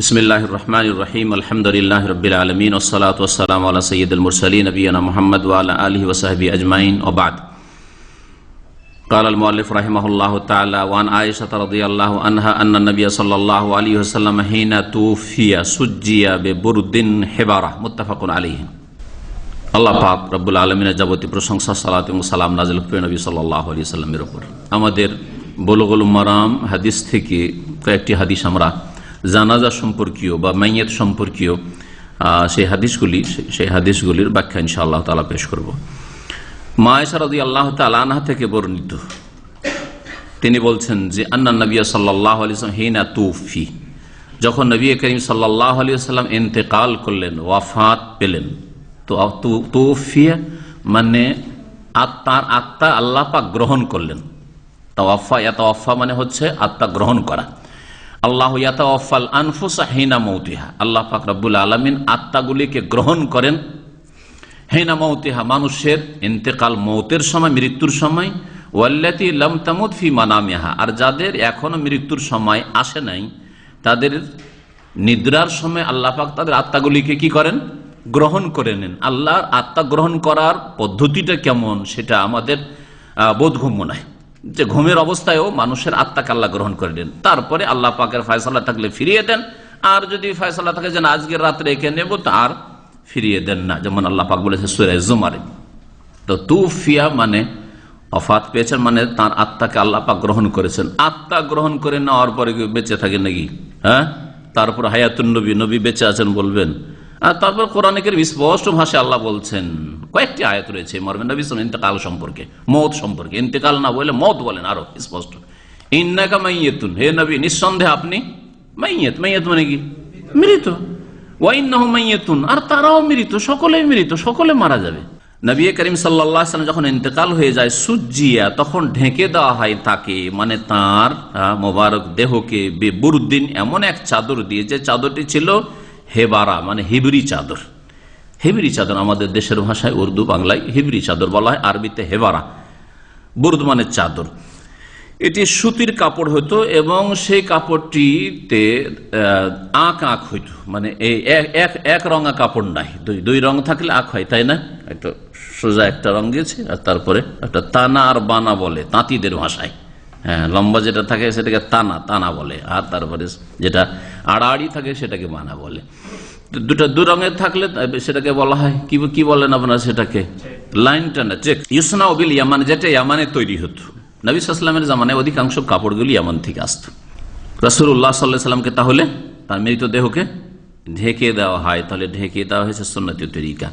বিসমিল্লাহ রহমান রহিম আলহামদুলিল্লাহ রবিল আলমিন ওসলাত ওসালাম আল্লাহ সৈয়দ মুরসলী নবীনা মোহাম্মদ ওয়ালা আলহি ওসাহবি আজমাইন ওবাদ قال المؤلف رحمه الله تعالى وعن عائشة رضي الله عنها أن النبي صلى الله عليه وسلم حين توفي سجي ببرد حبارة متفق عليه আল্লাহ পাক রব্বুল আলমিনের যাবতীয় প্রশংসা সালাত এবং সালাম নাজিল হুফির নবী সাল্লাহ আলী সাল্লামের ওপর আমাদের বলগুল মারাম হাদিস থেকে কয়েকটি হাদিস আমরা জানাজা সম্পর্কীয় বা মাইয়েত সম্পর্কীয় সেই হাদিসগুলি, সেই হাদিসগুলির ব্যাখ্যা ইনশা আল্লাহ তালা পেশ করব। মায়েশারদি আল্লাহ তালানা থেকে বর্ণিত। তিনি বলছেন যে, আন্না নবিয়া সাল্লাহ আলিয়াল্লাম হিনা তুফি যখন নবী করিম সাল্লাহ আলী সাল্লাম এতেকাল করলেন, ওয়াফাত পেলেন, তো তুফিয়া মানে আত্মার আত্মা আল্লাহ পাক গ্রহণ করলেন। তাওয়াফা, ইয়াতাওয়াফা মানে হচ্ছে আত্মা গ্রহণ করা। আল্লাহ আনফুসা আত্মাগুলিকে গ্রহণ করেন মানুষের ইন্তেকাল মৌতের সময়, মৃত্যুর সময়। ফি আর যাদের এখনও মৃত্যুর সময় আসে নাই, তাদের নিদ্রার সময় আল্লাহ পাক তাদের আত্মাগুলিকে কি করেন? গ্রহণ করে নেন। আল্লাহর আত্মা গ্রহণ করার পদ্ধতিটা কেমন সেটা আমাদের বোধগম্য নয়। যে ঘুমের অবস্থায়ও মানুষের আত্মাকে আল্লাহ গ্রহণ করে নেন তারপরে আল্লাহ পাকের ফয়সালা থাকলে ফিরিয়ে দেন। আর যদি ফয়সালা থাকে যে না, আজকের রাত্রে একে নেব তার ফিরিয়ে দেন না। যেমন আল্লাহ পাক বলেছে সুরে জুমারে। তো তুফিয়া মানে অফাত পেয়েছেন মানে তার আত্মাকে আল্লাহ পাক গ্রহণ করেছেন। আত্মা গ্রহণ করে নেওয়ার পরে বেঁচে থাকে নাকি? হ্যাঁ? তারপর হায়াতুন নবী নবী বেঁচে আছেন বলবেন। তারপর কোরআনিকের স্পষ্ট ভাষায় আল্লাহ বলছেন, কয়েকটি আয়াত রয়েছে মরবেন নবী ইন্তেকাল সম্পর্কে, মত সম্পর্কে। ইন্তেকাল না বলে মত বলেন আরও স্পষ্ট। ইন্নাকা মাইয়েতুন হে নবী, নিঃসন্দেহে আপনি মাইয়েত মাইয়েত মানে কি? মৃত। ওয়াইন্নাহু মাইয়াতুন আর তারাও মৃত, সকলেই মৃত, সকলে মারা যাবে। নবী করিম আলাইহি সাল্লাম যখন ইন্তেকাল হয়ে যায় সুজিয়া তখন ঢেকে দেওয়া হয় তাকে মানে তার মোবারক দেহকে বেবুরুদ্দিন এমন এক চাদর দিয়ে, যে চাদরটি ছিল হেবারা মানে হিবরি চাদর। হেবরি চাদর আমাদের দেশের ভাষায় উর্দু, বাংলায় হিবরি চাদর বলা হয়, আরবিতে হেবারা। বুরদ মানে চাদর। এটি সুতির কাপড় হতো এবং সেই কাপড়টিতে আঁক আঁক হইত। মানে এই এক- এক রঙা কাপড় নাই। দুই দুই রং থাকলে আঁক হয়, তাই না? একটা সোজা একটা রং গেছে, আর তারপরে একটা তানা আর বানা বলে, তাঁতিদের ভাষায়। হ্যাঁ লম্বা যেটা থাকে সেটাকে তানা তানা বলে। আর তারপরে যেটা আড়াআড়ি থাকে সেটাকে মানা বলে। দুটো, দু রঙের থাকলে সেটাকে বলা হয়। কি কি বলেন আপনারা সেটাকে? লাইন টানা চেক ইউসনা ওবিল ইয়ামান, যেটা ইয়ামানে তৈরি হতো। নবী সাল্লামের জামানায় অধিকাংশ কাপড়গুলি ইয়ামান থেকে আসত। রসুল্লাহ সাল্লাহ সাল্লামকে তাহলে তার মৃতদেহকে ঢেকে দেওয়া হয়। তাহলে ঢেকে দেওয়া হয়েছে সন্ন্যতীয় তরিকা।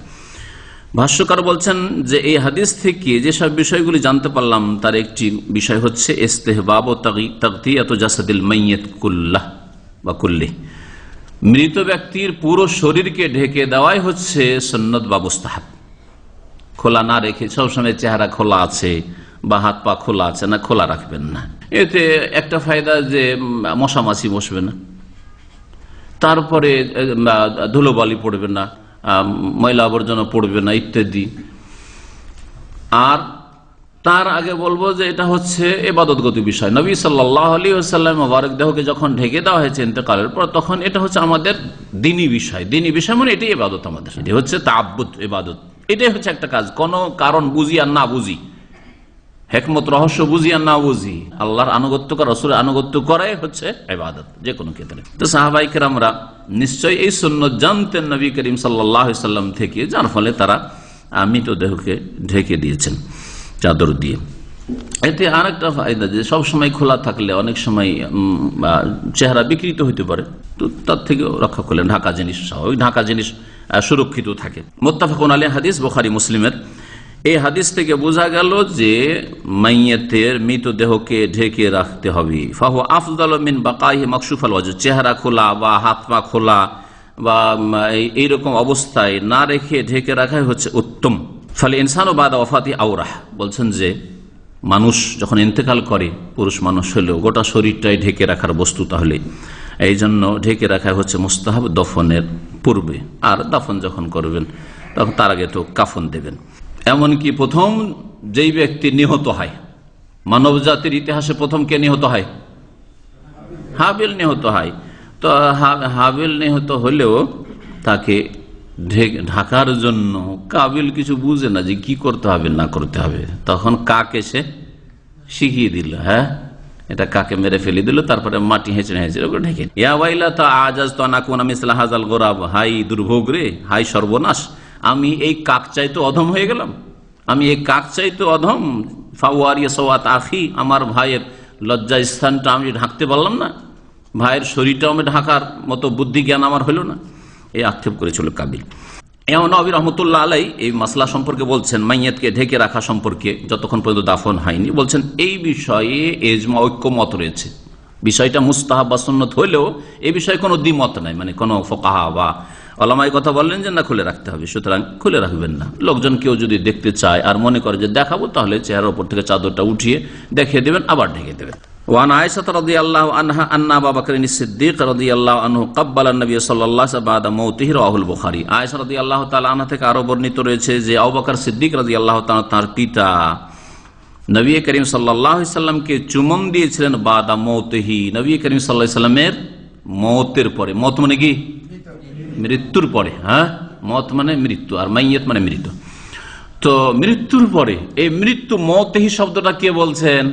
ভাষ্যকার বলছেন যে এই হাদিস থেকে যেসব বিষয়গুলি জানতে পারলাম তার একটি বিষয় হচ্ছে ও মাইয়েত কুল্লাহ বা কুল্লি। মৃত ব্যক্তির পুরো শরীরকে ঢেকে দেওয়াই হচ্ছে সন্ন্যত ব্যবস্থাহাব খোলা না রেখে সবসময় চেহারা খোলা আছে বা হাত পা খোলা আছে না খোলা রাখবেন না। এতে একটা ফায়দা যে উম, মশা মাছি বসবে না। তারপরে ধুলোবালি পড়বে না। ময়লা আবর্জনা পড়বে না, ইত্যাদি। আর তার আগে বলব যে এটা হচ্ছে এবাদতগত বিষয়। নবী সাল্লাহ আলী আসাল্লাম মোবারক দেহকে যখন ঢেকে দেওয়া হয়েছে ইন্তেকালের পর, তখন এটা হচ্ছে আমাদের দিনী বিষয়। দিনী বিষয় মানে এটাই এবাদত আমাদের। এটি হচ্ছে তাব্বুত এবাদত। এটাই হচ্ছে একটা কাজ। কোনো কারণ বুঝি আর না বুঝি। হেকমত, রহস্য বুঝি আর না বুঝি, আল্লাহর আনুগত্য করা, রসুলের আনুগত্য করাই হচ্ছে এবাদত যে কোনো ক্ষেত্রে। তো সাহাবাইকের আমরা নিশ্চয়ই এই সন্ন্য জানতেন নবী করিম সাল্লাম থেকে, যার ফলে তারা মৃতদেহকে ঢেকে দিয়েছেন চাদর দিয়ে। এতে আর একটা ফায়দা যে, সব সময় খোলা থাকলে অনেক সময় চেহারা বিকৃত হইতে পারে, তো তার থেকে রক্ষা করলেন। ঢাকা জিনিস স্বাভাবিক ঢাকা জিনিস সুরক্ষিত থাকে। মোত্তাফাকুন আলী হাদিস, বোখারি, মুসলিমের। এই হাদিস থেকে বোঝা গেল যে মাইয়েতের মৃতদেহকে ঢেকে রাখতে হবে। ফাহু আফজাল মিন বাকাই মকসুফাল চেহারা খোলা বা হাত পা খোলা বা এইরকম অবস্থায় না রেখে ঢেকে রাখাই হচ্ছে উত্তম। ফলে ইনসান ও বাদ ওফাতি আওরাহ, বলছেন যে মানুষ যখন ইন্তেকাল করে, পুরুষ মানুষ হলেও গোটা শরীরটাই ঢেকে রাখার বস্তু তাহলে। এই জন্য ঢেকে রাখা হচ্ছে মুস্তাহাব দফনের পূর্বে। আর দাফন যখন করবেন, তখন তার আগে তো কাফন দেবেন। এমনকি প্রথম যেই ব্যক্তি নিহত হয় মানব জাতির ইতিহাসে প্রথম কে নিহত হয়? হাবিল নিহত হয়। তো হাবিল নিহত হলেও তাকে ঢাকার জন্য কাবিল কিছু বুঝে না যে কি করতে হবে, না করতে হবে। তখন কাক এসে শিখিয়ে দিল হ্যাঁ? এটা কাকে মেরে ফেলে দিল, তারপরে মাটি হেঁচড়ে হেঁচড়ে ওকে ঢেকে। ইয়া ওয়াইলা তা আজাজ তো আনাকুন আমি হাজাল গোরাব, হাই দুর্ভোগ রে, হাই সর্বনাশ। আমি এই কাক চাইতে অধম হয়ে গেলাম। আমি এই কাক চাইতে অধম। ফাওয়ারিয়া আখি, আমার ভাইয়ের লজ্জা স্থানটা আমি ঢাকতে পারলাম না। ভাইয়ের শরীরটাও আমি ঢাকার মতো বুদ্ধি জ্ঞান আমার হলো না। এই আক্ষেপ করেছিল কাবিল। এমন নবী রহমতুল্লাহ আলাই এই মাসলা সম্পর্কে বলছেন, মাইয়াতকে ঢেকে রাখা সম্পর্কে যতক্ষণ পর্যন্ত দাফন হয়নি, বলছেন, এই বিষয়ে এজমা ঐক্যমত রয়েছে। বিষয়টা মুস্তাহাব বা সুন্নত হলেও এ বিষয়ে কোনো দ্বিমত নাই মানে কোনো ফোকাহা বা আলামাই কথা বললেন যে, না, খুলে রাখতে হবে। সুতরাং খুলে রাখবেন না। লোকজন কেউ যদি দেখতে চায় আর মনে করে যে, দেখাবো, তাহলে চেহারার উপর থেকে চাদরটা উঠিয়ে দেখিয়ে দেবেন, আবার ঢেকে দেবেন। ওয়ান আয়েশা রাদিয়াল্লাহু আনহা আন্না আবু বকর সিদ্দিক রাদিয়াল্লাহু আনহু ক্বাব্বালা নবী সাল্লাল্লাহু আলাইহি ওয়াসাল্লাম বাদা মাউতিহি রাহুল বুখারী। আয়েশা রাদিয়াল্লাহু তাআলা আনহা থেকে আরও বর্ণিত রয়েছে যে, আবু বকর সিদ্দিক রাদিয়াল্লাহু তাআলা তার পিতা নবী করিম সাল্লাল্লাহু আলাইহি সাল্লামকে চুমন দিয়েছিলেন বাদা মাউতিহি নবী করিম সাল্লাল্লাহু আলাইহি পরে। মত মানে কি? মৃত্যুর পরে হ্যাঁ? মত মানে মৃত্যু, আর মাইয়ত মানে মৃত্যু। তো মৃত্যুর পরে, এই মৃত্যু মতেহি শব্দটা কে বলছেন?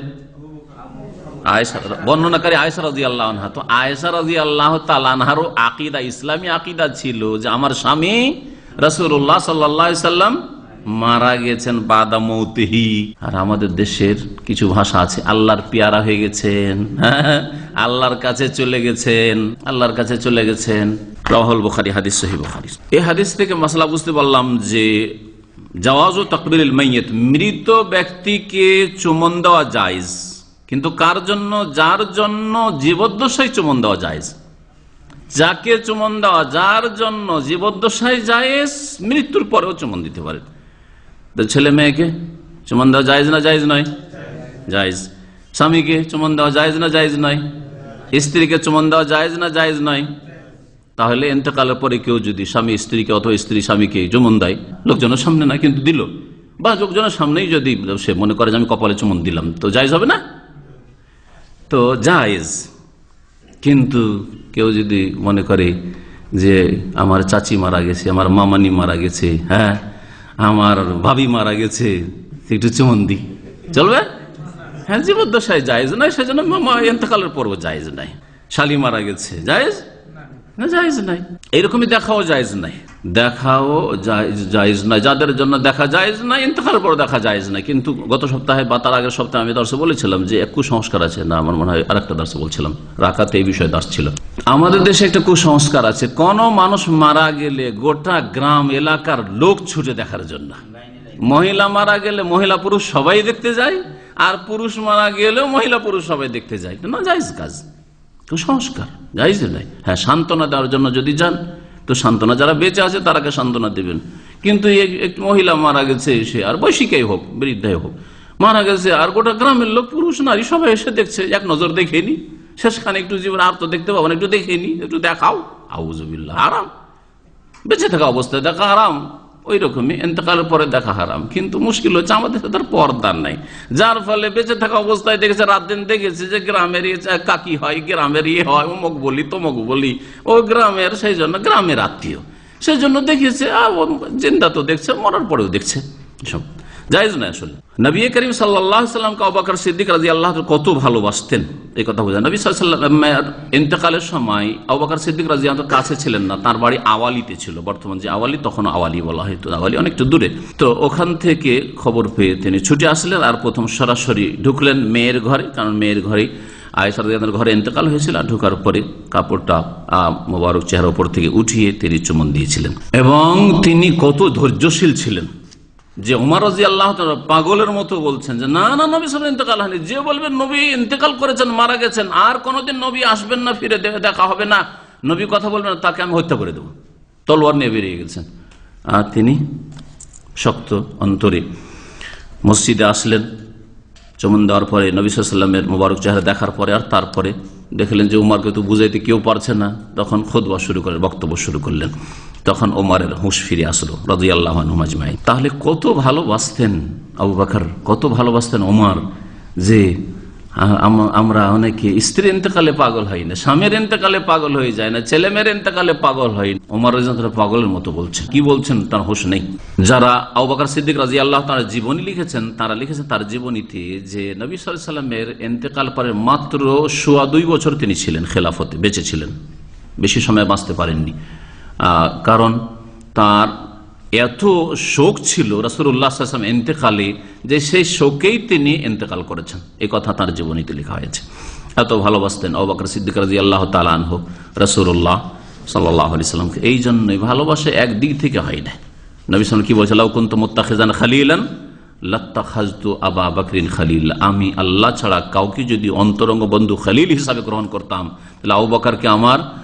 আল্লাহ তো আকিদা, ইসলামী আকিদা ছিল যে আমার স্বামী রসুল্লাহ সাল্লাহ সাল্লাম মারা গেছেন বাদা আর আমাদের দেশের কিছু ভাষা আছে আল্লাহর পেয়ারা হয়ে গেছেন হ্যাঁ, আল্লাহর কাছে চলে গেছেন আল্লাহর কাছে চলে গেছেন। রাহুল বুখারি হাদিস সহি বুখারি। এই হাদিস থেকে মশলা বুঝতে পারলাম যে জওয়াজ ও তকবির মাইয়ত মৃত ব্যক্তিকে চুমন দেওয়া জায়জ। কিন্তু কার জন্য? যার জন্য জীবদ্দশায় চুমন দেওয়া জায়জ। যাকে চুমন দেওয়া যার জন্য জীবদ্দশায় জায়েজ মৃত্যুর পরেও চুমন দিতে পারে। তো ছেলে মেয়েকে চুমন দেওয়া জায়েজ না জায়েজ নয়? জায়েজ। স্বামীকে চুমন দেওয়া জায়েজ না জায়েজ নয়? স্ত্রীকে চুমন দেওয়া জায়েজ না জায়েজ নয়? তাহলে এতেকালের পরে কেউ যদি স্বামী স্ত্রীকে অথবা স্ত্রী স্বামীকে চুমন দেয়, লোকজনের সামনে না, কিন্তু দিল। বা লোকজনের সামনেই যদি সে মনে করে যে আমি কপালে চুমন দিলাম, তো জায়েজ হবে না? তো জায়েজ। কিন্তু কেউ যদি মনে করে যে আমার চাচি মারা গেছে, আমার মামানি মারা গেছে হ্যাঁ আমার ভাবি মারা গেছে, একটু চুমন দি। চলবে? হ্যাঁ জীবদ্দশায় জায়েজ নাই, সেজন্য এন্তকালের পর্ব জায়েজ নাই। শালি মারা গেছে, জায়েজ? এইরকমই দেখাও নাই। দেখাও জায়েজ- নাই। যাদের জন্য দেখা নাই পর দেখা নাই। কিন্তু গত সপ্তাহে বা তার আগের সপ্তাহে আমি দর্শে বলেছিলাম যে এক কুসংস্কার আছে। না, আমার মনে হয় আরেকটা দর্শে বলছিলাম। রাখাতে এই বিষয়ে দাস ছিল। আমাদের দেশে একটা কুসংস্কার আছে। কোন মানুষ মারা গেলে গোটা গ্রাম, এলাকার লোক ছুটে দেখার জন্য। মহিলা মারা গেলে মহিলা পুরুষ সবাই দেখতে যায়, আর পুরুষ মারা গেলেও মহিলা পুরুষ সবাই দেখতে যায়। না জায়েজ কাজ। কুসংস্কার যাইজ নাই। হ্যাঁ সান্ত্বনা দেওয়ার জন্য যদি যান, তো সান্ত্বনা যারা বেঁচে আছে, তারাকে সান্ত্বনা দেবেন। কিন্তু এক- এক মহিলা মারা গেছে, সে আর বৈশিকাই হোক, বৃদ্ধাই হোক, মারা গেছে, আর গোটা গ্রামের লোক, পুরুষ, নারী, সবাই এসে দেখছে, এক নজর দেখে নি শেষখানে একটু জীবন আর তো দেখতে পাবো না, একটু দেখে নি একটু দেখাও। আউজবিল্লা আরাম বেঁচে থাকা অবস্থায় দেখা হারাম। ওই রকমই এতেকালের পরে দেখা হারাম। কিন্তু মুশকিল হচ্ছে আমাদের সাথে পর্দার নাই। যার ফলে বেঁচে থাকা অবস্থায় দেখেছে, রাত দিন দেখেছে যে গ্রামের কাকি হয় গ্রামের ইয়ে হয়, অমুক বলি, তমক বলি। ও গ্রামের, সেই জন্য গ্রামের আত্মীয়। সেই জন্য দেখেছে আর জিন্দা তো দেখছে, মরার পরেও দেখছে। সব জায়জ না আসলে। নবী করিম সাল্লাহ সাল্লামকে অবাকর সিদ্দিক রাজি আল্লাহ কত ভালোবাসতেন এই কথা বোঝা। নবী সাল্লামের ইন্তকালের সময় অবাকর সিদ্দিক রাজি আল্লাহ কাছে ছিলেন না তার বাড়ি আওয়ালিতে ছিল। বর্তমান যে আওয়ালি তখন আওয়ালি বলা হয়তো আওয়ালি অনেকটা দূরে। তো ওখান থেকে খবর পেয়ে তিনি ছুটে আসলেন আর প্রথম সরাসরি ঢুকলেন মেয়ের ঘরে কারণ মেয়ের ঘরেই আয়সার ঘরে ইন্তকাল হয়েছিল আর ঢোকার পরে কাপড়টা আহ, মোবারক চেহারা উপর থেকে উঠিয়ে তিনি চুমন দিয়েছিলেন। এবং তিনি কত ধৈর্যশীল ছিলেন। যে উমার রাজি আল্লাহ পাগলের মতো বলছেন যে, না না, নবী সাল ইন্তেকাল হয়নি। যে বলবেন নবী ইন্তেকাল করেছেন, মারা গেছেন, আর কোনোদিন নবী আসবেন না, ফিরে দেখা হবে না। নবী কথা বলবেন না, তাকে আমি হত্যা করে দেবো। তলোয়ার নিয়ে বেরিয়ে গেছেন। আর তিনি শক্ত অন্তরে মসজিদে আসলেন। চমন দেওয়ার পরে নবী সাল্লামের মোবারক চেহারা দেখার পরে আর তারপরে দেখলেন যে উমারকে তো বুঝাইতে কেউ পারছে না। তখন খোদবা শুরু করে, বক্তব্য শুরু করলেন। তখন ওমারের হুঁশ ফিরে আসলো রাজি তাহলে কত ভালোবাসতেন আবু বাকর, কত ভালোবাসতেন ওমার যে আমরা অনেকে স্ত্রীর ইন্তেকালে পাগল হই না, স্বামীর ইন্তেকালে পাগল হয়ে যায় না ছেলে মেয়ের ইন্তেকালে পাগল হয়। ওমর তাআলা পাগলের মতো বলছেন। কি বলছেন তার হোশ নেই। যারা আবুবকর সিদ্দিক রাজি আল্লাহ তার জীবনী লিখেছেন, তারা লিখেছেন তার জীবনীতে যে, নবী সাল্লামের ইন্তেকাল পরে মাত্র সোয়া দুই বছর তিনি ছিলেন, খেলাফতে, বেঁচে ছিলেন। বেশি সময় বাঁচতে পারেননি। কারণ তার এত শোক ছিল রসুল্লাহাম এতেকালে যে সেই শোকেই তিনি এতেকাল করেছেন। এই কথা তার জীবনীতে লেখা হয়েছে। এত ভালোবাসতেন অবাকর সিদ্দিক রাজি আল্লাহ তালান হোক রসুল্লাহ সাল্লাহ আলি সাল্লামকে এই জন্যই ভালোবাসা একদিক থেকে হয় না। নবী সালাম কি বলছে লাউকুন্ত মোত্তাখেজান খালিলান লত্তা খাজতু আবা বকরিন খালিল। আমি আল্লাহ ছাড়া কাউকে যদি অন্তরঙ্গ বন্ধু খালিল হিসাবে গ্রহণ করতাম, তাহলে আবু আমার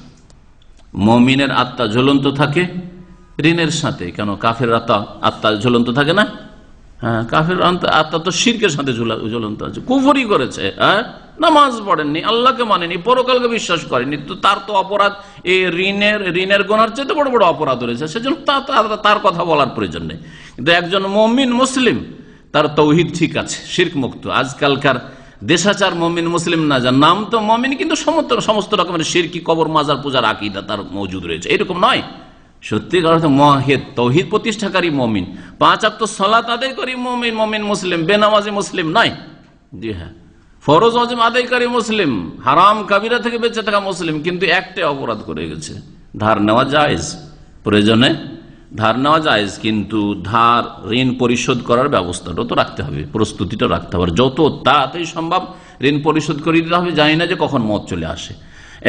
মমিনের আত্মা ঝুলন্ত থাকে, ঋণের সাথে, কেন কাফের আত্মা আত্মা ঝুলন্ত থাকে না? হ্যাঁ কাফের আত্মা তো শিরকের সাথে ঝুলা- ঝুলন্ত আছে। কুফরি করেছে হ্যাঁ? নামাজ পড়েননি, আল্লাহকে মানেনি, পরকালকে বিশ্বাস করেনি তো তার তো অপরাধ এই ঋণের ঋণের গোনার চেয়ে বড় বড় অপরাধ রয়েছে, সেজন্য তার কথা বলার প্রয়োজন নেই। কিন্তু একজন মমিন মুসলিম, তার তৌহিদ ঠিক আছে, শির্ক মুক্ত। আজকালকার দেশাচার মমিন, মুসলিম না যার নাম তো মমিন, কিন্তু সমস্ত সমস্ত রকমের শিরকি, কবর, মাজার, পূজার আকিদা তার মজুদ রয়েছে। এরকম নয়। সত্যিকার অর্থে মহেদ তৌহিদ প্রতিষ্ঠাকারী মমিন, পাঁচ আত্ম সলাত আদায় করি মমিন মমিন, মুসলিম, বেনামাজি মুসলিম নয়। জি হ্যাঁ। ফরজ অজম আদায়কারী মুসলিম, হারাম কাবিরা থেকে বেঁচে থাকা মুসলিম, কিন্তু একটাই অপরাধ করে গেছে। ধার নেওয়া জায়েজ। প্রয়োজনে ধার নেওয়া যায় কিন্তু ধার ঋণ পরিশোধ করার ব্যবস্থাটা তো রাখতে হবে প্রস্তুতিটা রাখতে হবে। যত তাড়াতাড়ি সম্ভব ঋণ পরিশোধ করে দিতে হবে, জানি না যে কখন মত চলে আসে।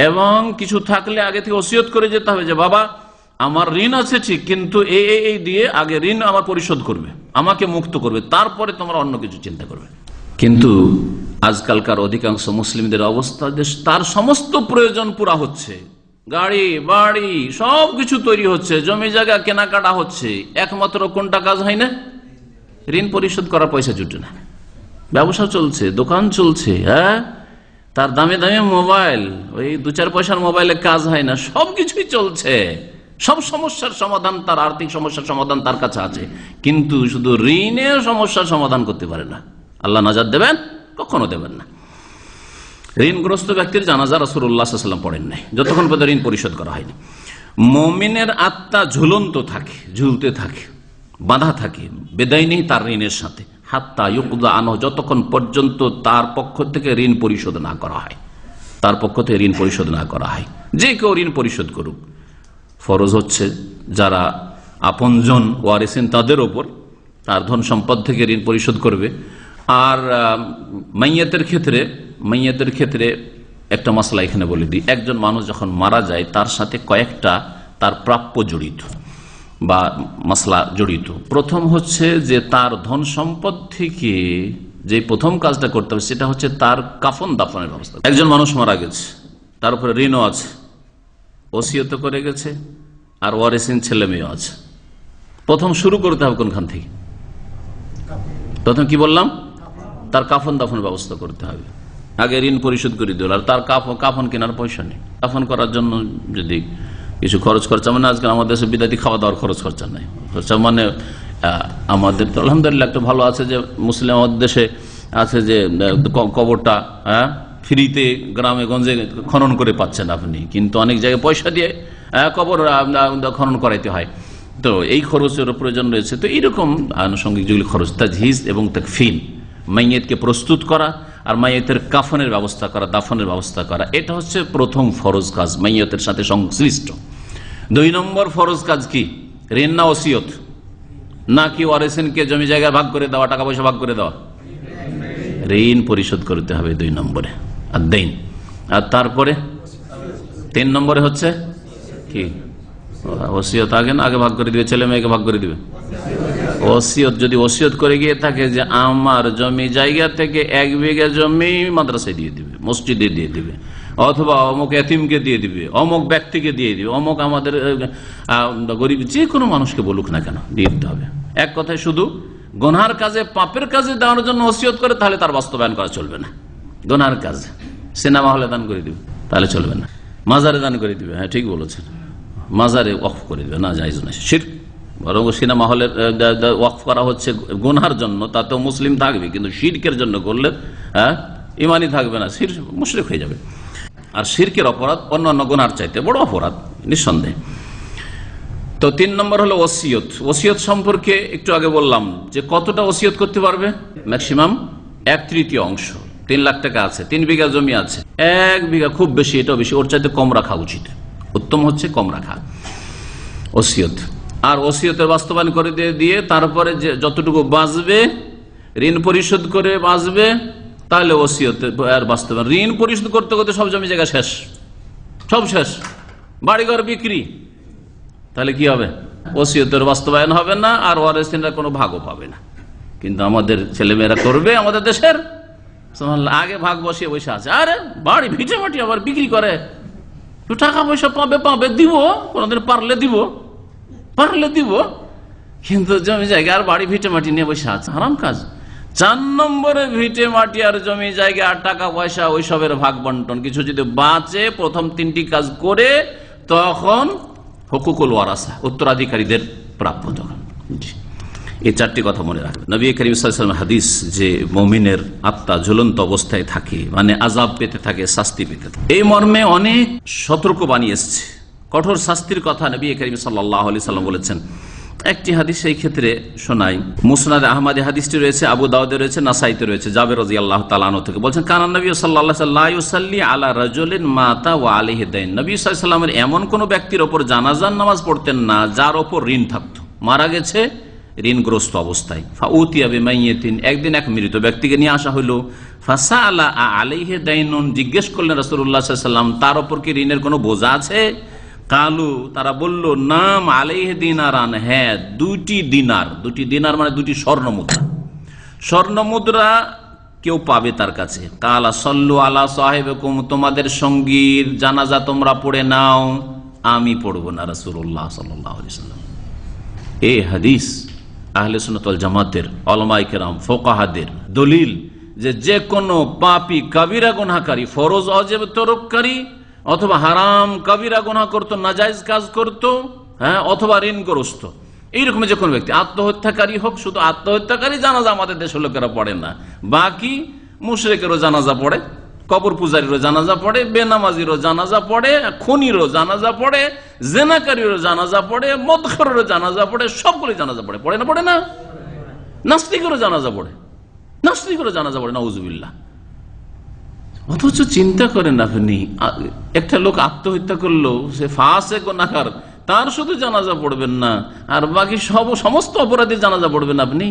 এবং কিছু থাকলে আগে থেকে ওসিয়ত করে যেতে হবে যে, বাবা, আমার ঋণ আছে ঠিক, কিন্তু এই এই দিয়ে আগে ঋণ আমার পরিশোধ করবে, আমাকে মুক্ত করবে, তারপরে তোমরা অন্য কিছু চিন্তা করবে। কিন্তু আজকালকার অধিকাংশ মুসলিমদের অবস্থা তার সমস্ত প্রয়োজন পুরা হচ্ছে। গাড়ি, বাড়ি সব কিছু তৈরি হচ্ছে, জমি জায়গা, কেনাকাটা হচ্ছে। একমাত্র কোনটা কাজ হয় না? ঋণ পরিশোধ করার পয়সা জুটে না। ব্যবসা চলছে, দোকান চলছে হ্যাঁ? তার দামে দামে মোবাইল, ওই দু চার পয়সার মোবাইলে কাজ হয় না সব কিছুই চলছে। সব সমস্যার সমাধান তার, আর্থিক সমস্যার সমাধান তার কাছে আছে। কিন্তু শুধু ঋণের সমস্যার সমাধান করতে পারে না। আল্লাহ নাজার দেবেন, কখনো দেবেন না। ঋণগ্রস্ত ব্যক্তির জানাজা রসুল্লাহাম পড়েন নাই। যতক্ষণ পর্যন্ত ঋণ পরিশোধ করা হয়নি। মমিনের আত্মা ঝুলন্ত থাকে, ঝুলতে থাকে, বাঁধা থাকে, বেদায় নেই তার ঋণের সাথে। হাত্তা ইউকুদা আনো যতক্ষণ পর্যন্ত তার পক্ষ থেকে ঋণ পরিশোধ না করা হয়। তার পক্ষ থেকে ঋণ পরিশোধ না করা হয়। যে কেউ ঋণ পরিশোধ করুক। ফরজ হচ্ছে যারা আপনজন ওয়ারিসেন তাদের ওপর তার ধন সম্পদ থেকে ঋণ পরিশোধ করবে। আর মাইয়াতের ক্ষেত্রে মাইয়াতের ক্ষেত্রে একটা মশলা এখানে বলে দিই। একজন মানুষ যখন মারা যায়, তার সাথে কয়েকটা তার প্রাপ্য জড়িত বা মশলা জড়িত। প্রথম হচ্ছে যে তার ধন সম্পদ থেকে যে প্রথম কাজটা করতে হবে, সেটা হচ্ছে তার কাফন দাফনের ব্যবস্থা। একজন মানুষ মারা গেছে, তার উপরে ঋণও আছে ওসিয়ত করে গেছে, আর ওয়ারেসিন ছেলে মেয়েও আছে। প্রথম শুরু করতে হবে কোনখান থেকে? প্রথম কি বললাম? তার কাফন দাফনের ব্যবস্থা করতে হবে। আগে ঋণ পরিশোধ করে দিল, আর তার কাফন কেনার পয়সা নেই। কাফন করার জন্য যদি কিছু খরচ খরচা মানে আজকে আমাদের দেশে বিদাতি খাওয়া দাওয়ার খরচ খরচা নেই। খরচা মানে আমাদের তো আলহামদুলিল্লাহ একটা ভালো আছে যে, মুসলিম আমাদের দেশে আছে যে কবরটা হ্যাঁ ফ্রিতে গ্রামে, গঞ্জে খনন করে পাচ্ছেন আপনি। কিন্তু অনেক জায়গায় পয়সা দিয়ে কবর খনন করাইতে হয়। তো এই খরচের প্রয়োজন রয়েছে। তো এইরকম আনুষঙ্গিক যেগুলি খরচ, তাজহিজ এবং তাকফিন মাইয়েতকে প্রস্তুত করা আর মাইয়েতের কাফনের ব্যবস্থা করা, দাফনের ব্যবস্থা করা। এটা হচ্ছে প্রথম ফরজ কাজ, মাইয়তের সাথে সংশ্লিষ্ট। দুই নম্বর ফরজ কাজ কি? ঋণ না ওসিয়ত? না কি ওয়ারেসেনকে জমি জায়গায় ভাগ করে দেওয়া, টাকা পয়সা ভাগ করে দেওয়া? ঋণ পরিশোধ করতে হবে দুই নম্বরে। আর দেন, আর তারপরে? তিন নম্বরে হচ্ছে কি? ওসিয়ত আগে না? আগে ভাগ করে দিবে, ছেলে মেয়েকে ভাগ করে দিবে। ওসিয়ত যদি ওসিয়ত করে গিয়ে থাকে যে আমার জমি জায়গা থেকে এক বিঘা জমি মাদ্রাসায় দিয়ে দিবে, মসজিদে দিয়ে দিবে, অথবা অমুক এতিমকে দিয়ে দিবে, অমুক ব্যক্তিকে দিয়ে দিবে, অমুক আমাদের গরিব যে কোনো মানুষকে বলুক না কেন, দিয়ে দিতে হবে। এক কথায় শুধু গোনহার কাজে, পাপের কাজে দেওয়ার জন্য ওসিয়ত করে, তাহলে তার বাস্তবায়ন করা চলবে না। গোনহার কাজ, সিনেমা হলে দান করে দিবে, তাহলে চলবে না। মাজারে দান করে দিবে হ্যাঁ ঠিক বলেছেন। মাজারে অফ করে দিবে, না যাইজ না শির বরং সিনেমা হলের ওয়াকফ করা হচ্ছে গুনহার জন্য তাতেও মুসলিম থাকবে, কিন্তু শিরকের জন্য করলে হ্যাঁ ইমানই থাকবে না, শির মুশরিক হয়ে যাবে। আর শিরকের অপরাধ অন্যান্য গুনার চাইতে বড় অপরাধ, নিঃসন্দেহে। তো তিন নম্বর হলো ওসিয়ত। ওসিয়ত সম্পর্কে একটু আগে বললাম যে কতটা ওসিয়ত করতে পারবে? ম্যাক্সিমাম এক তৃতীয় অংশ, তিন লাখ টাকা আছে, তিন বিঘা জমি আছে, এক বিঘা খুব বেশি, এটাও বেশি, ওর চাইতে কম রাখা উচিত। উত্তম হচ্ছে কম রাখা। ওসিয়ত। আর ওসিয়তের বাস্তবায়ন করে দিয়ে দিয়ে তারপরে যে যতটুকু বাঁচবে, ঋণ পরিশোধ করে বাঁচবে, তাহলে ওসিয়তে আর বাস্তবায়ন। ঋণ পরিশোধ করতে করতে সব জমি জায়গা শেষ। সব শেষ। বাড়িঘর বিক্রি। তাহলে কি হবে? ওসিয়তের বাস্তবায়ন হবে না, আর ওয়ারেসিনরা কোনো ভাগও পাবে না। কিন্তু আমাদের ছেলেমেয়েরা করবে, আমাদের দেশের। আগে ভাগ বসিয়ে বসে আছে। আরে, বাড়ি ভিটে মাটি আবার বিক্রি করে। টাকা পয়সা পাবে পাবে, দিব। কোনদিন পারলে দিব। পারলে দিব। কিন্তু জমি জায়গা আর বাড়ি ভিটে মাটি নিয়ে বসে আছে, হারাম কাজ। চার নম্বরে ভিটে মাটি আর জমি জায়গা আর টাকা পয়সা ওইসবের ভাগ বন্টন। কিছু যদি বাঁচে, প্রথম তিনটি কাজ করে তখন হকুকুল ওয়ারাসা, উত্তরাধিকারীদের প্রাপ্য তখন। এই চারটি কথা মনে রাখবেন। নবী করিম হাদিস যে মমিনের আত্মা ঝুলন্ত অবস্থায় থাকে মানে আজাব পেতে থাকে, শাস্তি পেতে থাকে। এই মর্মে অনেক সতর্ক বানিয়ে এসছে। কঠোর শাস্তির কথা নবী করিম সাল্লাহ আলি সাল্লাম বলেছেন। একটি হাদিস এই ক্ষেত্রে শোনাই। মুসনাদ আহমদ হাদিসটি রয়েছে, আবু দাউদে রয়েছে, নাসাইতে রয়েছে, জাবের রাজি আল্লাহ তালানো থেকে বলছেন কানান নবী সাল্লাহ সাল্লাহি আলা রাজলিন মাতা ও আলিহে দেন নবী সাল্লামের এমন কোন ব্যক্তির ওপর জানাজান নামাজ পড়তেন না, যার ওপর ঋণ থাকত। মারা গেছে ঋণগ্রস্ত অবস্থায়। ফাউতিয়াবে মাইয়েতিন একদিন এক মৃত ব্যক্তিকে নিয়ে আসা হইল। ফাসা আলা আলিহে দাইনুন, জিজ্ঞেস করলেন রসুল্লাহ সাল্লাম, তার ওপর কি ঋণের কোনো বোঝা আছে? কালু, তারা বলল, নাম আলাইহে দিনার আন হ্যাঁ দুটি দিনার। দুটি দিনার মানে দুটি স্বর্ণ মুদ্রা। স্বর্ণ মুদ্রা কেউ পাবে তার কাছে। কালা সল্লু আলা সাহেব তোমাদের সঙ্গীর জানাজা তোমরা পড়ে নাও, আমি পড়ব না রসুল্লাহ সাল্লাম। এ হাদিস আহলে সুনতল জামাতের অলমাই কেরাম, ফোকাহাদের দলিল যে যে কোনো পাপি, কাবিরা গুনাকারী ফরজ, অজেব তরককারী অথবা হারাম কাবিরা গোনা করতো, নাজাইজ কাজ করতো হ্যাঁ অথবা ঋণগ্রস্ত। এইরকম যে কোনো ব্যক্তি, আত্মহত্যাকারী হোক, শুধু আত্মহত্যাকারী জানাজা আমাদের দেশের লোকেরা পড়ে না। বাকি মুশরেকেরও জানাজা পড়ে কবর পূজারীরও জানাজা পড়ে, বেনামাজিরও জানাজা পড়ে, খুনিরও জানাজা পড়ে, জেনাকারীরও জানাজা পড়ে, মদখরেরও জানাজা পড়ে সবগুলো জানাজা পড়ে। পড়ে না পড়ে না? নাস্তিকেরও জানাজা পড়ে। নাস্তিকেরও জানাজা পড়ে না উজুবিল্লাহ অথচ চিন্তা করেন আপনি একটা লোক আত্মহত্যা করল, সে ফাঁসে গোনাকার তার শুধু জানাজা পড়বেন না, আর বাকি সব, সমস্ত অপরাধী জানাজা পড়বেন আপনি।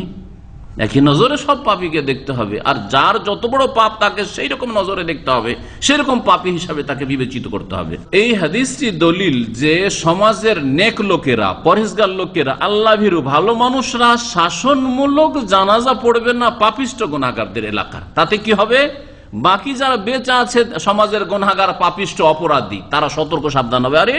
একই নজরে সব পাপীকে দেখতে হবে, আর যার যত বড় পাপ তাকে সেই রকম নজরে দেখতে হবে, সেরকম পাপী হিসাবে তাকে বিবেচিত করতে হবে। এই হাদিসটি দলিল যে সমাজের নেক লোকেরা পরেশগার লোকেরা আল্লাহ ভীরু ভালো মানুষরা শাসনমূলক জানাজা পড়বে না পাপিষ্ট গুণাগারদের এলাকা তাতে কি হবে? বাকি যারা বেঁচে আছে, সমাজের গুনাগার পাপিষ্ট, অপরাধী, তারা সতর্ক, সাবধান হবে। আরে,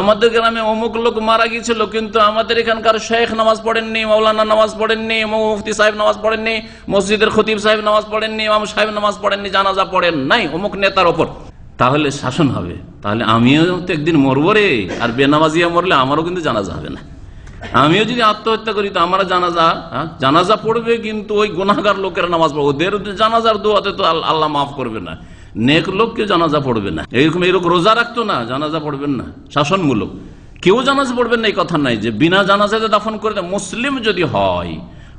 আমাদের গ্রামে অমুক লোক মারা গিয়েছিল, কিন্তু আমাদের এখানকার শেখ নামাজ পড়েননি মৌলানা নামাজ পড়েননি মুফতি সাহেব নামাজ পড়েননি, মসজিদের খতিব সাহেব নামাজ পড়েননি, ইমাম সাহেব নামাজ পড়েননি, জানাজা পড়েন নাই, অমুক নেতার ওপর। তাহলে শাসন হবে। তাহলে আমিও তো একদিন মরবো রে, আর বেনামাজিয়া মরলে আমারও কিন্তু জানাজা হবে না। আমিও যদি আত্মহত্যা করি তো আমার জানাজা হ্যাঁ, জানাজা পড়বে কিন্তু ওই গুনাগার লোকের নামাজ পড়বে। ওদের জানাজার দোয়াতে তো আল্লাহ মাফ করবে না। নেক লোককে জানাজা পড়বে না। এইরকম এরকম রোজা রাখতো না জানাজা পড়বেন না। শাসনমূলক। কেউ জানাজা পড়বেন না এই কথা নাই যে বিনা জানাজাতে দাফন করে। মুসলিম যদি হয়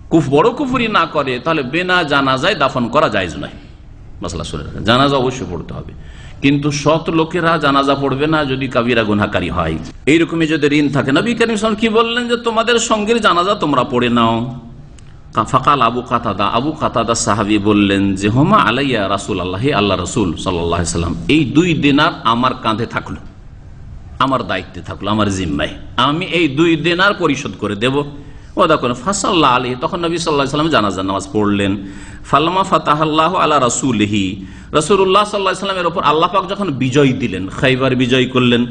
কুফ বড় কুফুরি না করে তাহলে বিনা জানাজায় দাফন করা যায় নয়। মশলা শুনে রাখেন জানাজা অবশ্যই পড়তে হবে। কিন্তু সৎ লোকেরা জানাজা পড়বে না যদি কাবিরা গুনাকারী হয়। এইরকমই যদি ঋণ থাকে। নবী করিম কি বললেন যে, তোমাদের সঙ্গের জানাজা তোমরা পড়ে নাও। ফাকাল আবু কাতাদা আবু কাতাদা সাহাবি বললেন যে, হোমা আলাইয়া রাসুল আল্লাহ আল্লাহ রসুল সাল্লাহ সাল্লাম এই দুই দিনার আমার কাঁধে থাকল, আমার দায়িত্বে থাকল, আমার জিম্মায়। আমি এই দুই দিনার পরিশোধ করে দেব। তখন নবী সাল্লাহ নামাজ পড়লেন। আল্লাহ ওপর যখন বিজয় দিলেন, খাইবার বিজয় করলেন,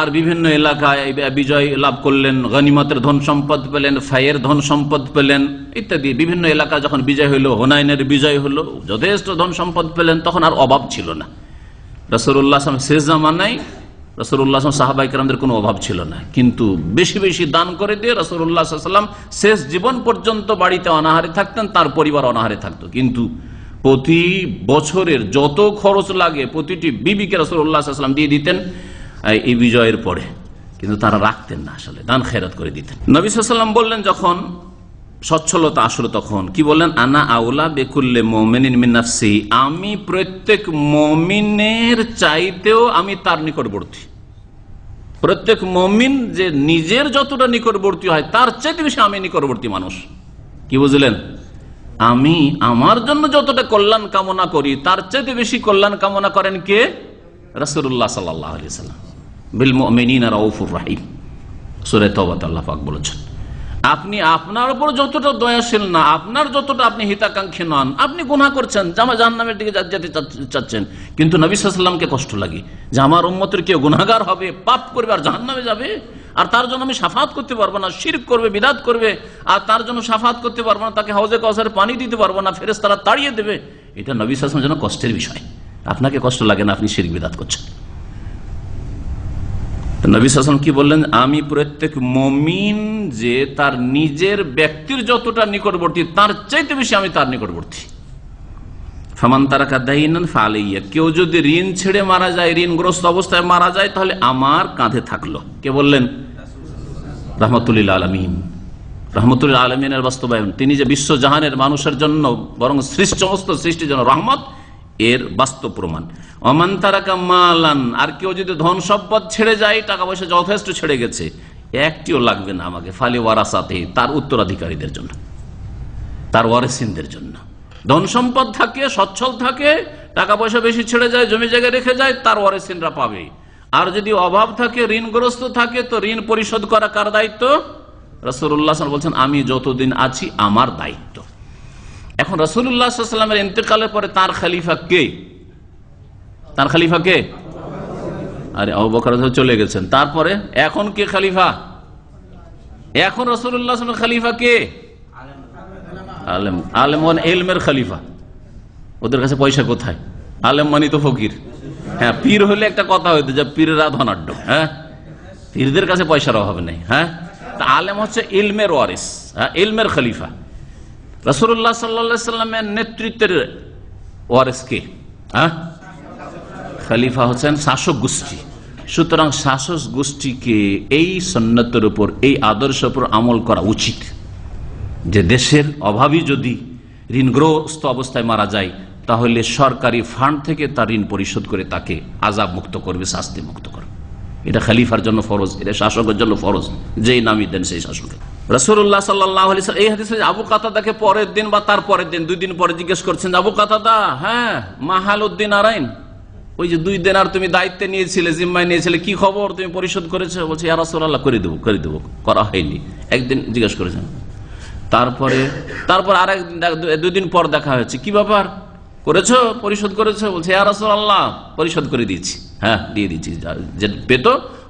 আর বিভিন্ন এলাকায় বিজয় লাভ করলেন, গনিমতের ধন সম্পদ পেলেন, ফাইয়ের ধন সম্পদ পেলেন, ইত্যাদি। বিভিন্ন এলাকা যখন বিজয় হলো হোনাইনের বিজয় হলো যথেষ্ট ধন সম্পদ পেলেন, তখন আর অভাব ছিল না। রসুল্লাহ শেষ জামানায় রসুল্লাহ সাহাবাইকরামদের কোনো অভাব ছিল না। কিন্তু বেশি বেশি দান করে দিয়ে রসুল্লাহ শেষ জীবন পর্যন্ত বাড়িতে অনাহারে থাকতেন, তার পরিবার অনাহারে থাকতো। কিন্তু প্রতি বছরের যত খরচ লাগে, প্রতিটি বিবিকে রসুল্লাহ সাল্লাম দিয়ে দিতেন, এই বিজয়ের পরে। কিন্তু তারা রাখতেন না আসলে, দান খেরাত করে দিতেন। নবী সাল্লাম বললেন যখন সচ্ছলতা আসলো তখন, কি বললেন? আনা আউলা বেকুল্লে মোমেনিন মিনাফসি আমি প্রত্যেক মমিনের চাইতেও আমি তার নিকটবর্তী। প্রত্যেক মমিন যে নিজের যতটা নিকটবর্তী হয়, তার চেয়ে বেশি আমি নিকটবর্তী মানুষ। কি বুঝলেন? আমি আমার জন্য যতটা কল্যাণ কামনা করি, তার চেয়ে বেশি কল্যাণ কামনা করেন কে? রসুল্লাহ সাল্লাহ আলি বিল মিন রাউফুর রাহিম। সুরে তবাত আল্লাহ পাক বলেছেন। আপনি আপনার উপর যতটা দয়াশীল না, আপনার যতটা আপনি হিতাকাঙ্ক্ষী নন, আপনি গুণা করছেন জামা জাহান্নামের দিকে যেতে চাচ্ছেন। কিন্তু নবী সাল্লামকে কষ্ট লাগে যে আমার উম্মতের কেউ গুণাগার হবে, পাপ করবে আর জাহান্নামে যাবে। আর তার জন্য আমি সাফাত করতে পারব না শির করবে, বিদাত করবে। আর তার জন্য সাফাত করতে পারব না, তাকে হাউজে কসারে পানি দিতে পারব না ফেরেস তারা তাড়িয়ে দেবে। এটা নবী সাল্লামের জন্য কষ্টের বিষয়। আপনাকে কষ্ট লাগে না, আপনি শির বিদাত করছেন। নবী কি বললেন? আমি প্রত্যেক মমিন যে তার নিজের ব্যক্তির যতটা নিকটবর্তী, তার চাইতে বেশি আমি তার নিকটবর্তী। কেউ যদি ঋণ ছেড়ে মারা যায়, ঋণগ্রস্ত অবস্থায় মারা যায়, তাহলে আমার কাঁধে থাকল। কে বললেন? আলমিনের বাস্তবায়ন। তিনি যে বিশ্বজাহানের মানুষের জন্য বরং সৃষ্ট সৃষ্টির জন্য রহমত এর বাস্তব প্রমাণ। অমান তারাকা মালান, আর কেউ যদি ধন সম্পদ ছেড়ে যায়, টাকা পয়সা যথেষ্ট ছেড়ে গেছে, একটিও লাগবে না আমাকে, ফালি ওয়ারাসাতে, তার উত্তরাধিকারীদের জন্য, তার ওয়ারেসিনদের জন্য। ধন সম্পদ থাকে, সচ্ছল থাকে, টাকা পয়সা বেশি ছেড়ে যায়, জমি জায়গায় রেখে যায়, তার ওয়ারেসিনরা পাবে। আর যদি অভাব থাকে, ঋণগ্রস্ত থাকে, তো ঋণ পরিশোধ করা কার দায়িত্ব? রসুল্লাহ বলছেন, আমি যতদিন আছি, আমার দায়িত্ব। এখন রসুল্লাহামের ইন্তেকালের পরে তার খালিফা কে? তার খালিফা কে? আরে অবকার চলে গেছেন। তারপরে এখন কে খালিফা? এখন রসুল্লাহ খালিফা কে? আলেম। আলেম। এলমের খালিফা। ওদের কাছে পয়সা কোথায়? আলেম মানি তো ফকির। হ্যাঁ পীর হলে একটা কথা হইতো যে পীরেরা ধনাঢ্য হ্যাঁ? পীরদের কাছে পয়সার অভাব নেই হ্যাঁ? তা আলেম হচ্ছে ইলমের ওয়ারিস হ্যাঁ? ইলমের খলিফা। রসুল্লাহ সাল্লা সাল্লামের নেতৃত্বের ওয়ারেস কে? হ্যাঁ? খালিফা হচ্ছেন শাসক গোষ্ঠী। সুতরাং শাসক গোষ্ঠীকে এই সন্ন্যতের উপর, এই আদর্শের উপর আমল করা উচিত। যে দেশের অভাবী যদি ঋণগ্রস্ত অবস্থায় মারা যায়, তাহলে সরকারি ফান্ড থেকে তার ঋণ পরিশোধ করে তাকে আজাব মুক্ত করবে শাস্তি মুক্ত করবে। এটা খালিফার জন্য ফরজ, এটা শাসকের জন্য ফরজ, যেই নামই দেন সেই শাসকের। রসুল্লাহ সাল্লাহ এই হাদিসে আবু কাতাদাকে পরের দিন বা তার পরের দিন, দুই দিন পরে জিজ্ঞেস করছেন আবু কাতাদা হ্যাঁ মাহাল উদ্দিন আরাইন? ওই যে দুই দিন আর তুমি দায়িত্বে নিয়েছিলে, জিম্মায় নিয়েছিলে, কি খবর? তুমি পরিশোধ করেছ? বলছে ইয়ারসোল্লাহ করে দেবো করে দেবো, করা হয়নি। একদিন জিজ্ঞেস করেছেন। তারপরে, তারপর আর একদিন দুই দিন পর দেখা হয়েছে। কি ব্যাপার? করেছ? পরিশোধ করেছ? বলছে আল্লাহ পরিশোধ করে দিয়েছি। হ্যাঁ দিয়ে দিচ্ছি যে পেত,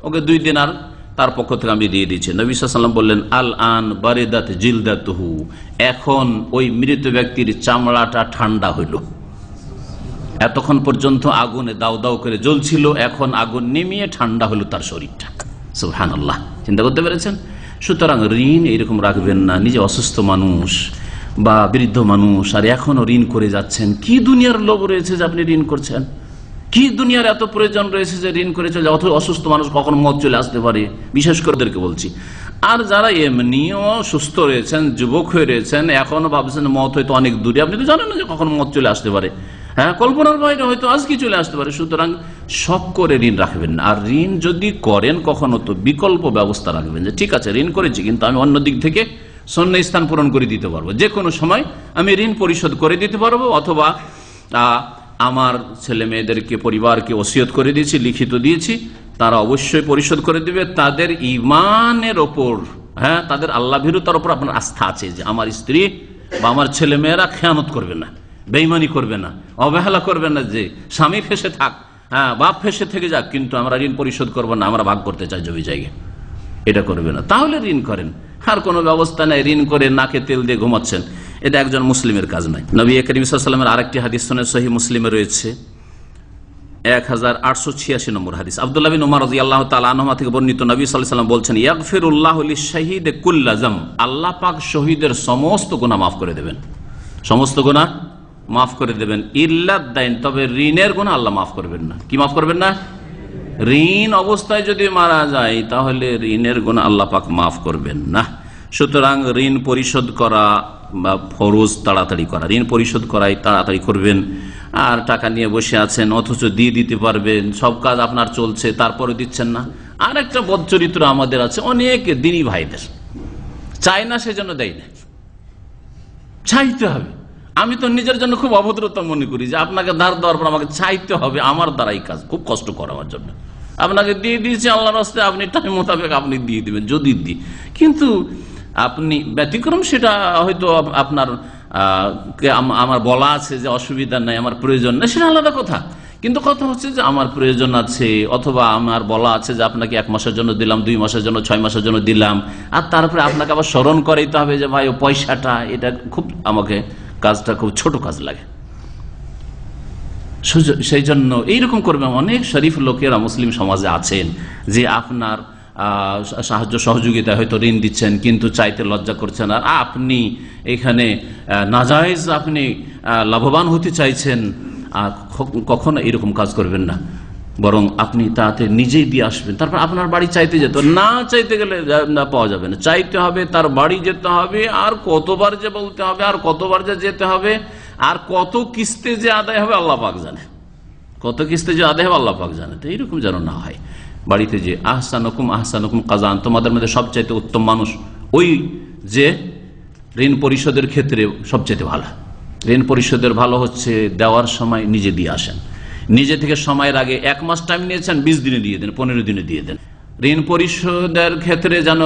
ওকে দুই দিন আর তার পক্ষ থেকে আমি দিয়ে দিচ্ছি নবী সাল্লাম বললেন আল আন বারেদাত জিলদাতহু। এখন ওই মৃত ব্যক্তির চামড়াটা ঠান্ডা হইল। এতক্ষণ পর্যন্ত আগুনে দাও দাও করে জ্বলছিল, এখন আগুন নেমিয়ে ঠান্ডা হলো তার শরীরটা। সুহান আল্লাহ চিন্তা করতে পেরেছেন? সুতরাং ঋণ এইরকম রাখবেন না, নিজে অসুস্থ মানুষ। বা বৃদ্ধ মানুষ, আর এখনও ঋণ করে যাচ্ছেন। কি দুনিয়ার লোভ রয়েছে যে আপনি ঋণ করছেন? কি দুনিয়ার এত প্রয়োজন রয়েছে যে ঋণ করে চলে অত অসুস্থ মানুষ কখন মত চলে আসতে পারে? বিশেষ করে বলছি। আর যারা এমনিও সুস্থ রয়েছেন, যুবক হয়ে রয়েছেন, এখনও ভাবছেন মত হয়তো অনেক দূরে। আপনি তো জানেন না যে কখন মত চলে আসতে পারে। হ্যাঁ কল্পনার বাইরে হয়তো আজকে চলে আসতে পারে। সুতরাং সব করে ঋণ রাখবেন আর ঋণ যদি করেন কখনো তো বিকল্প ব্যবস্থা রাখবেন যে, ঠিক আছে, ঋণ করেছি, কিন্তু আমি অন্য দিক থেকে সৈন্য স্থান পূরণ করে দিতে পারব। যে কোনো সময় আমি ঋণ পরিশোধ করে দিতে পারব অথবা আমার ছেলে মেয়েদেরকে, পরিবারকে ওসিয়ত করে দিয়েছি, লিখিত দিয়েছি, তারা অবশ্যই পরিশোধ করে দিবে। তাদের ইমানের ওপর হ্যাঁ তাদের আল্লাহ ভীরুতার উপর আপনার আস্থা আছে যে আমার স্ত্রী বা আমার ছেলে মেয়েরা খেয়ানত করবে না বেইমানি করবে না, অবহেলা করবে না যে স্বামী ফেসে থাক হ্যাঁ বাপ ফেসে থেকে যাক, কিন্তু আমরা ঋণ পরিশোধ করব না, আমরা ভাগ করতে চাই জমি জায়গায়। এটা করবে না। তাহলে ঋণ করেন। আর কোনো ব্যবস্থা নেই, ঋণ করে নাকে তেল দিয়ে ঘুমাচ্ছেন। এটা একজন মুসলিমের কাজ নাই। নবী করিম আরেকটি হাদিস শোনে সহি মুসলিমে রয়েছে। এক হাজার আটশো ছিয়াশি নম্বর আল্লাহ তালা থেকে বর্ণিত নবী বলছেন উল্লাহ কুল্লাজম আল্লাহ পাক শহীদের সমস্ত গুণা মাফ করে দেবেন। সমস্ত গুণা মাফ করে দেবেন। দাইন তবে ঋণের গুণা আল্লাহ মাফ করবেন না। কি মাফ করবেন না? ঋণ অবস্থায় যদি মারা যায়, তাহলে ঋণের গুণ আল্লাহ পাক মাফ করবেন না। সুতরাং ঋণ পরিশোধ করা বা ফরজ তাড়াতাড়ি করা, ঋণ পরিশোধ করাই তাড়াতাড়ি করবেন। আর টাকা নিয়ে বসে আছেন, অথচ দিয়ে দিতে পারবেন, সব কাজ আপনার চলছে, তারপরে দিচ্ছেন না। আর একটা বদচরিত্র আমাদের আছে, অনেক দিনই ভাইদের। চায় না সেজন্য দেয় না। চাইতে হবে। আমি তো নিজের জন্য খুব অভদ্রতা মনে করি যে আপনাকে ধার দেওয়ার পর আমাকে চাইতে হবে, আমার দ্বারাই কাজ, খুব কষ্ট করে আমার জন্য। আপনাকে দিয়ে দিয়েছি আল্লাহ রাস্তায় আপনি টাইম মোতাবেক আপনি দিয়ে দিবেন, যদি দিই। কিন্তু আপনি ব্যতিক্রম সেটা হয়তো আপনার আমার বলা আছে যে অসুবিধা নাই, আমার প্রয়োজন নেই, সেটা আলাদা কথা। কিন্তু কথা হচ্ছে যে আমার প্রয়োজন আছে, অথবা আমার বলা আছে যে আপনাকে এক মাসের জন্য দিলাম, দুই মাসের জন্য, ছয় মাসের জন্য দিলাম, আর তারপরে আপনাকে আবার স্মরণ করাইতে হবে যে ভাই, ও পয়সাটা, এটা খুব আমাকে কাজটা খুব ছোট কাজ লাগে। সেই জন্য এইরকম করবে অনেক শরীফ লোকেরা মুসলিম সমাজে আছেন যে আপনার সাহায্য সহযোগিতা হয়তো ঋণ দিচ্ছেন, কিন্তু চাইতে লজ্জা করছেন আর আপনি এখানে নাজায়েজ আপনি লাভবান হতে চাইছেন, আর কখনো এরকম কাজ করবেন না। বরং আপনি তাতে নিজেই দিয়ে আসবেন। তারপর আপনার বাড়ি চাইতে যেত, না চাইতে গেলে না পাওয়া যাবে না। চাইতে হবে, তার বাড়ি যেতে হবে, আর কতবার যে বলতে হবে, আর কতবার যে যেতে হবে আর কত কিস্তে যে আদায় হবে আল্লাহ পাক জানে। কত কিস্তে যে আদায় হবে আল্লাহ পাক জানে। তো এইরকম যেন না হয়। বাড়িতে যে আহসান হুকুম আহসান হুকুম কাজান, তোমাদের মধ্যে সবচাইতে উত্তম মানুষ ওই যে ঋণ পরিশোধের ক্ষেত্রে সবচাইতে ভালো। ঋণ পরিশোধের ভালো হচ্ছে দেওয়ার সময় নিজে দিয়ে আসেন। নিজে থেকে সময়ের আগে এক মাস টাইম নিয়েছেন, বিশ দিনে দিয়ে দেন, পনেরো দিনে দিয়ে দেন। ঋণ পরিশোধের ক্ষেত্রে যেন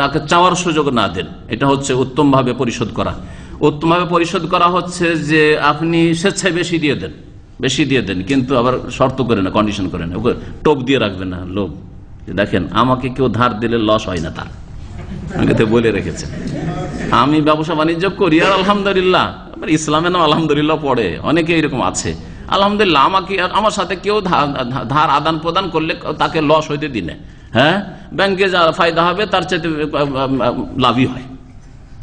তাকে চাওয়ার সুযোগ না দেন, এটা হচ্ছে উত্তমভাবে পরিশোধ করা। উত্তমভাবে পরিশোধ করা হচ্ছে যে আপনি স্বেচ্ছায় বেশি দিয়ে দেন, বেশি দিয়ে দেন, কিন্তু আবার শর্ত করে না কন্ডিশন করে না। ওকে টোপ দিয়ে রাখবেন না, লোভ। দেখেন, আমাকে কেউ ধার দিলে লস হয় না তার। আমাকে বলে রেখেছে। আমি ব্যবসা বাণিজ্য করি আর আলহামদুলিল্লাহ। আবার ইসলামে নাম আলহামদুলিল্লাহ পড়ে, অনেকে এরকম আছে। আলহামদুলিল্লাহ, আমাকে আমার সাথে কেউ ধার আদান প্রদান করলে তাকে লস হইতে দিনে। হ্যাঁ? ব্যাংকে যা ফায়দা হবে, তার চাইতে লাভই হয়।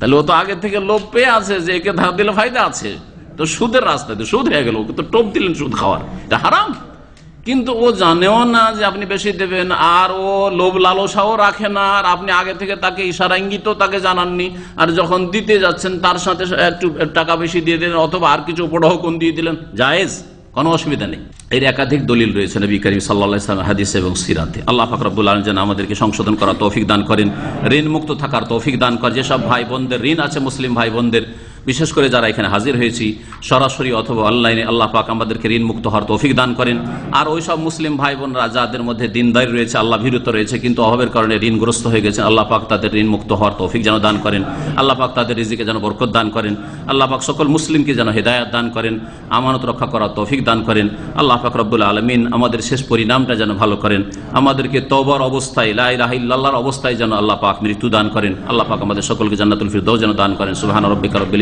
তাহলে ও তো আগে থেকে লোভ পেয়ে আছে যে একে ধার দিলে ফায়দা আছে। তো সুদের রাস্তায় তো সুদ হয়ে গেল, ওকে তো টোপ দিলেন সুদ খাওয়ার। এটা হারাম। কিন্তু ও জানেও না যে আপনি বেশি দেবেন, আর ও লোভ লালসাও রাখে না, আর আপনি আগে থেকে তাকে ইশারা ইঙ্গিতও তাকে জানাননি। আর যখন দিতে যাচ্ছেন, তার সাথে একটু টাকা বেশি দিয়ে দিলেন, অথবা আর কিছু উপঢৌকন দিয়ে দিলেন, জায়েজ। কোনো অসুবিধা নেই। এর একাধিক দলিল রয়েছে নবী করিম সাল্লাম হাদিস এবং সিরাতে। আল্লাহ ফাকরাবুল আলম যেন আমাদেরকে সংশোধন করা তৌফিক দান করেন, ঋণ মুক্ত থাকার তৌফিক দান করেন। যেসব ভাই বোনদের ঋণ আছে, মুসলিম ভাই বোনদের বিশেষ করে যারা এখানে হাজির হয়েছি, সরাসরি অথবা অনলাইনে আল্লাহ পাক আমাদেরকে ঋণ মুক্ত হওয়ার তৌফিক দান করেন। আর ওই সব মুসলিম ভাই বোনরা যাদের মধ্যে দিনদারি রয়েছে, আল্লাহ ভীরুত রয়েছে, কিন্তু অভাবের কারণে ঋণগ্রস্ত হয়ে গেছে আল্লাহ পাক তাদের ঋণ মুক্ত হওয়ার তৌফিক যেন দান করেন। আল্লাহ পাক তাদের রিজিকে যেন বরকত দান করেন। আল্লাহ পাক সকল মুসলিমকে যেন হেদায়াত দান করেন, আমানত রক্ষা করার তৌফিক দান করেন। আল্লাহ পাক রব্বুল আলমিন আমাদের শেষ পরিণামটা যেন ভালো করেন। আমাদেরকে তবর অবস্থায় লাইলাহিল্লাহর অবস্থায় যেন আল্লাহ পাক মৃত্যু দান করেন। আল্লাহ পাক আমাদের সকলকে জান্নাতুল ফিরদৌস যেন দান করেন। সুবহান রব্বিকা রব্বিল